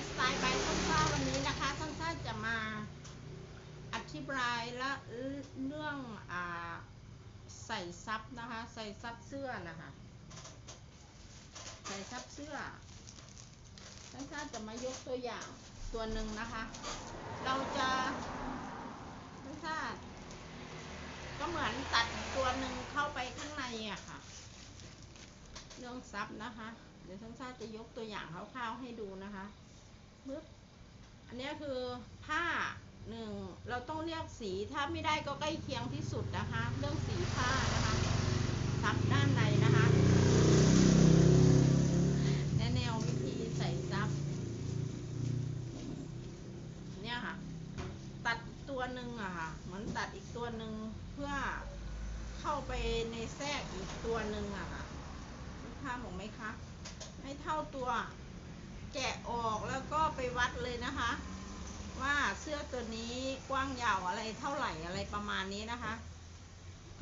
ฟ์สไตล์ใบส้มซ่าวันนี้นะคะส้มซ่าจะมาอธิบายและเรื่องอใส่ซับนะคะ ใส่ซับเสื้อนะคะ ใส่ซับเสื้อส้มซ่าจะมายกตัวอย่างตัวหนึ่งนะคะ เราจะส้มซ่าก็เหมือนตัดตัวหนึ่งเข้าไปข้างในอะค่ะ เรื่องซับนะคะเดี๋ยวทั้งชาติจะยกตัวอย่างคร่าวๆให้ดูนะคะ ปึ๊บอันนี้คือผ้าหนึ่งเราต้องเลือกสีถ้าไม่ได้ก็ใกล้เคียงที่สุดนะคะ เรื่องสีผ้านะคะซับด้านในนะคะแนแนววิธีใส่ซับเนี่ยค่ะ ตัดตัวหนึ่งอะค่ะเหมือนตัดอีกตัวหนึ่งเพื่อเข้าไปในแทรกอีกตัวหนึ่งอะค่ะลูกค้าบอกไหมคะ ให้เท่าตัว แกะออกแล้วก็ไปวัดเลยนะคะ ว่าเสื้อตัวนี้กว้างยาวอะไรเท่าไหร่อะไรประมาณนี้นะคะ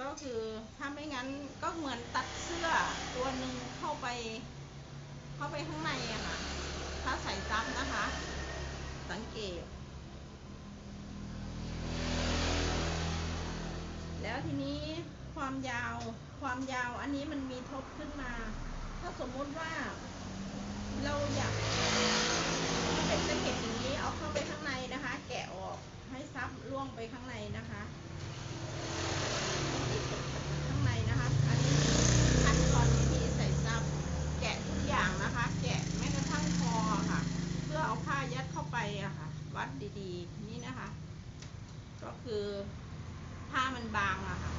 ก็คือถ้าไม่งั้นก็เหมือนตัดเสื้อตัวหนึ่งเข้าไป เข้าไปข้างในอะค่ะ ถ้าใส่ซับนะคะ สังเกต แล้วทีนี้ความยาวความยาวอันนี้มันมีทบขึ้นมา ถ้าสมมุติว่า เราอยากเป็นสะเก็ดอย่างนี้เอาเข้าไปข้างในนะคะ แกะออกให้ซับล่วงไปข้างในนะคะข้างในนะคะ อันนี้ขั้นตอนวิธีใส่ซับ แกะทุกอย่างนะคะ แกะแม้กระทั่งคอค่ะ เพื่อเอาผ้ายัดเข้าไปอะค่ะ วัดดีๆ นี่นะคะ ก็คือผ้ามันบางอะค่ะ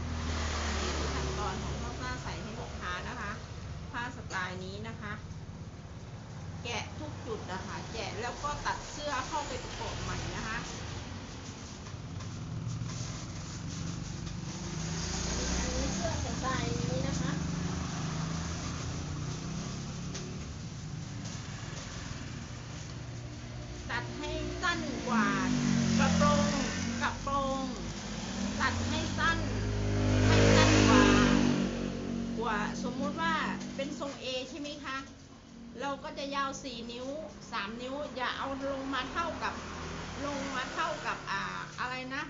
นี่คือขั้นตอนของพ่อผ้าใส่ให้ลูกค้านะคะ ผ้าสไตล์นี้นะคะ แกะทุกจุดนะคะแกะแล้วก็ตัดเสื้อเข้าไปประกบใหม่นะคะอันนี้เสื้อสไตล์นี้นะคะตัดให้สั้นกว่ากระโปรงกระโปรงตัดให้สั้นให้สั้นกว่ากว่าสมมุติว่าเป็นทรง A ใช่ไหมคะ เราก็จะยาว 4 นิ้ว 3 นิ้ว อย่าเอาลงมาเท่ากับลงมาเท่ากับอ่าอะไรนะ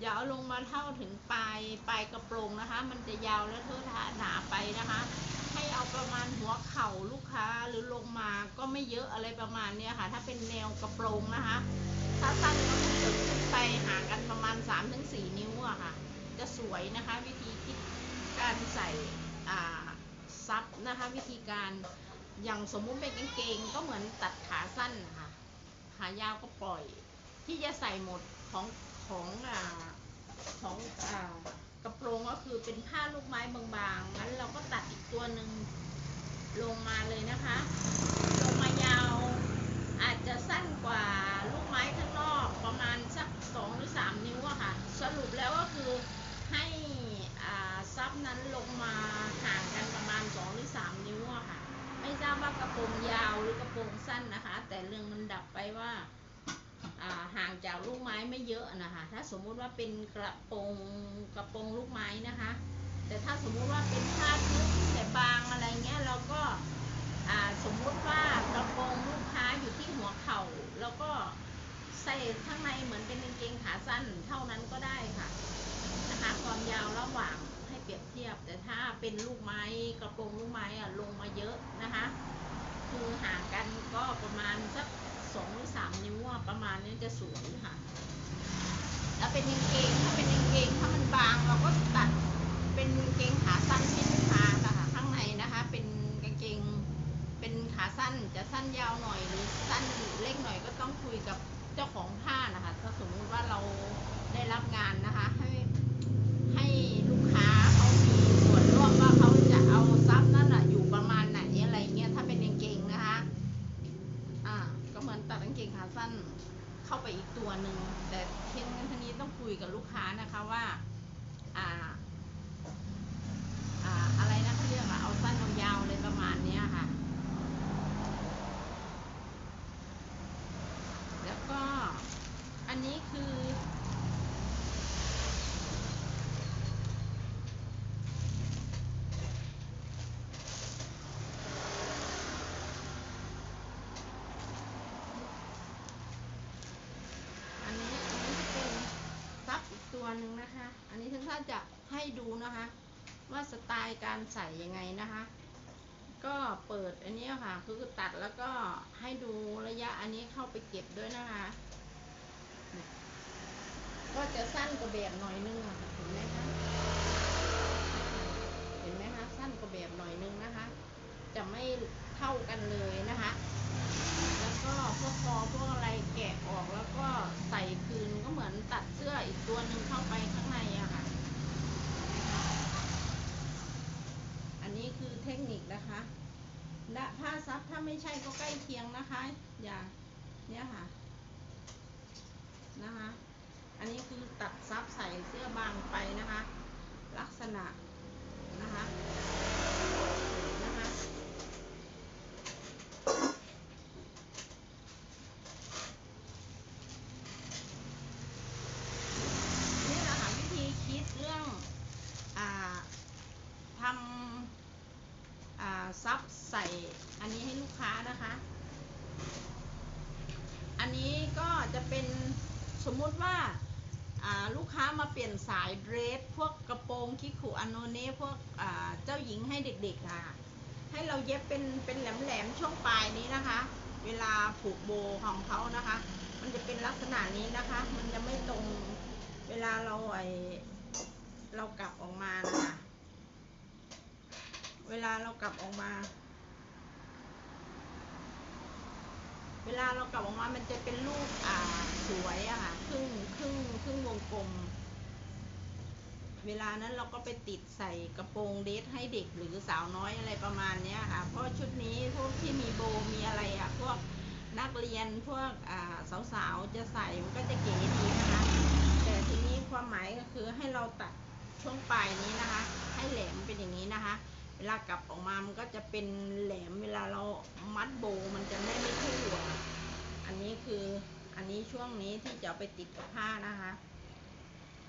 อย่าเอาลงมาเท่าถึงปลายปลายกระโปรงนะคะ มันจะยาวและเทอะทะหนาไปนะคะ ให้เอาประมาณหัวเข่าลูกค้าหรือลงมาก็ไม่เยอะอะไรประมาณเนี้ยค่ะ ถ้าเป็นแนวกระโปรงนะคะ ถ้าสั้นก็ต้องจุดขึ้นไปห่างกันประมาณ 3-4 นิ้วอะค่ะ จะสวยนะคะวิธีคิดการใส่อ่าซับนะคะวิธีการ อย่างสมมุติเป็นกางเกงก็เหมือนตัดขาสั้นนะคะขายาวก็ปล่อย ที่จะใส่หมดของของอ่าของอ่ากระโปรงก็คือเป็นผ้าลูกไม้บางๆงั้นเราก็ตัดอีกตัวหนึ่งลงมาเลยนะคะ ลงมายาว อาจจะสั้นกว่าลูกไม้ข้างนอกประมาณสักสองหรือสามนิ้วอะค่ะ สรุปแล้วก็คือให้อ่าซับนั้นลงมาห่างกันประมาณสองหรือสามนิ้วอะ ไม่ทราบว่ากระโปรงยาวหรือกระโปรงสั้นนะคะ แต่เรื่องมันดับไปว่าห่างจากลูกไม้ไม่เยอะนะคะ ถ้าสมมุติว่าเป็นกระโปรงกระโปรงลูกไม้นะคะ แต่ถ้าสมมุติว่าเป็นผ้าทึบแต่บางอะไรเงี้ยเราก็สมมุติว่ากระโปรงลูกค้าอยู่ที่หัวเข่า แล้วก็ใส่ข้างในเหมือนเป็นกางเกงขาสั้นเท่านั้นก็ได้ เป็นลูกไม้กระโปรงลูกไม้อะลงมาเยอะนะคะ คือห่างกันก็ประมาณสักสองหรือสามนิ้วประมาณนี้จะสวยค่ะ แล้วเป็นกางเกงถ้าเป็นกางเกงถ้ามันบางเราก็ตัดเป็นกางเกงขาสั้นให้ลูกค้าค่ะข้างในนะคะ เป็นกางเกงเป็นขาสั้นจะสั้นยาวหน่อยหรือสั้นเล็กหน่อยก็ต้องคุยกับ ลูกค้านะคะว่าอ่าอะไรนะเขาเรียกว่าเอาสั้นเอายาวเลยประมาณเนี้ยค่ะ แล้วก็อันนี้คือ อันนี้ทั้งท่านจะให้ดูนะคะ ว่าสไตล์การใส่ยังไงนะคะ ก็เปิดอันนี้ค่ะ คือตัดแล้วก็ให้ดูระยะอันนี้เข้าไปเก็บด้วยนะคะ ก็จะสั้นกว่าแบบหน่อยนึงค่ะเห็นไหมคะเห็นไหมคะสั้นกว่าแบบหน่อยนึงนะคะ จะไม่เท่ากันเลยนะคะแล้วก็พวกคอพวกอะไรแกะออกแล้วก็ใส่คืนก็เหมือนตัดเสื้ออีกตัวหนึ่งเข้าไปข้างในอะค่ะ อันนี้คือเทคนิคนะคะและผ้าซับถ้าไม่ใช่ก็ใกล้เคียงนะคะ อย่าเนี่ยค่ะนะคะ อันนี้คือตัดซับใส่เสื้อบางไปนะคะ ลักษณะนะคะ นี่แหละค่ะวิธีคิดเรื่องอ่าทำอ่า ซับใส่อันนี้ให้ลูกค้านะคะ อันนี้ก็จะเป็นสมมุติว่าลูกค้ามาเปลี่ยนสายเดรสพวกกระโปรงคิคุอโนเน่พวกเจ้าหญิงให้เด็กๆค่ะ ให้เราเย็บเป็นเป็นแหลมๆช่วงปลายนี้นะคะ เวลาผูกโบของเขานะคะ มันจะเป็นลักษณะนี้นะคะ มันจะไม่ตรงเวลาเราไอเรากลับออกมานะคะ เวลาเรากลับออกมา เวลาเรากลับออกมา มันจะเป็นรูปอ่าสวยอะค่ะ ครึ่งครึ่งครึ่งวงกลม เวลานั้นเราก็ไปติดใส่กระโปรงเดทให้เด็กหรือสาวน้อยอะไรประมาณเนี้ยค่ะ เพราะชุดนี้พวกที่มีโบมีอะไรอะพวกนักเรียนพวกสาวๆจะใส่มันก็จะเก๋ดีนะคะ แต่ทีนี้ความหมายก็คือให้เราตัดช่วงปลายนี้นะคะ ให้แหลมเป็นอย่างนี้นะคะ เวลากลับออกมามันก็จะเป็นแหลมเวลาเรามัดโบมันจะไม่ไม่ทั่วอันนี้คืออันนี้ช่วงนี้ที่จะไปติดกับผ้านะคะ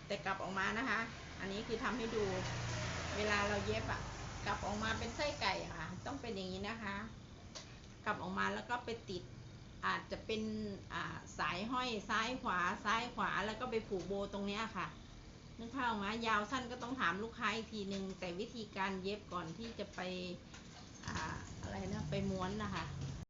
แต่กลับออกมานะคะ อันนี้คือทำให้ดู เวลาเราเย็บอะกลับออกมาเป็นไส้ไก่อะค่ะ ต้องเป็นอย่างนี้นะคะ กลับออกมาแล้วก็ไปติด อาจจะเป็นสายห้อยซ้ายขวาซ้ายขวาแล้วก็ไปผูกโบตรงนี้ค่ะ นึกภาพออกไหมยาวสั้นก็ต้องถามลูกค้าอีกทีหนึ่งแต่วิธีการเย็บก่อนที่จะไป อ่า อะไรนะ ไปม้วนนะคะ